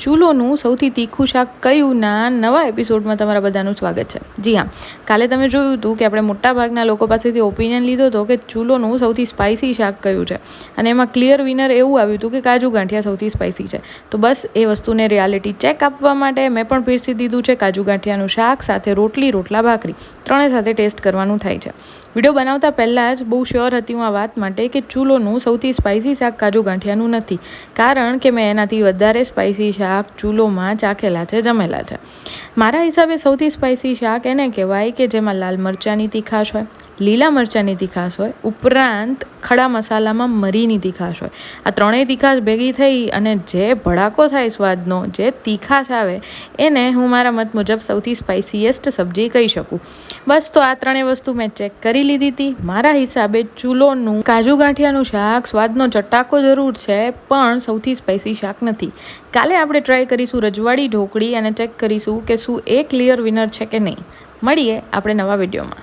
ચૂલોનું સૌથી તીખું શાક કયું? ના, નવા એપિસોડમાં તમારા બધાનું સ્વાગત છે. જી હા, કાલે તમે જોયું હતું કે આપણે મોટાભાગના લોકો પાસેથી ઓપિનિયન લીધો હતો કે ચૂલોનું સૌથી સ્પાઇસી શાક કયું છે. અને એમાં ક્લિયર વિનર એવું આવ્યું હતું કે કાજુ ગાંઠિયા સૌથી સ્પાઇસી છે. તો બસ એ વસ્તુને રિયાલિટી ચેક આપવા માટે મેં પણ પીરસી દીધું છે કાજુ ગાંઠિયાનું શાક, સાથે રોટલી, રોટલા, ભાખરી. ત્રણેય સાથે ટેસ્ટ કરવાનું થાય છે. વીડિયો બનાવતા પહેલાં જ બહુ શ્યોર હતી હું આ વાત માટે કે ચૂલોનું સૌથી સ્પાઇસી શાક કાજુ ગાંઠિયાનું નથી. કારણ કે મેં એનાથી વધારે સ્પાઇસી શાક ચૂલોમાં ચાખેલા છે, જમેલા છે. મારા હિસાબે સૌથી સ્પાઇસી શાક એને કહેવાય કે જેમાં લાલ મરચાંની તીખાશ હોય, લીલા મરચાંની તીખાશ હોય, ઉપરાંત ખડા મસાલામાં મરીની તીખાશ હોય. આ ત્રણેય તીખાશ ભેગી થઈ અને જે ભડાકો થાય સ્વાદનો, જે તીખાશ આવે, એને હું મારા મત મુજબ સૌથી સ્પાઇસીએસ્ટ સબ્જી કહી શકું. બસ તો આ ત્રણેય વસ્તુ મેં ચેક કરી લીધી હતી. મારા હિસાબે ચૂલોનું, કાજુ ગાંઠિયાનું શાક સ્વાદનો ચટાકો જરૂર છે, પણ સૌથી સ્પાઇસી શાક નથી. કાલે આપણે ટ્રાય કરીશું રજવાડી ઢોકળી અને ચેક કરીશું કે શું એ ક્લિયર વિનર છે કે નહીં. મળીએ આપણે નવા વિડીયોમાં.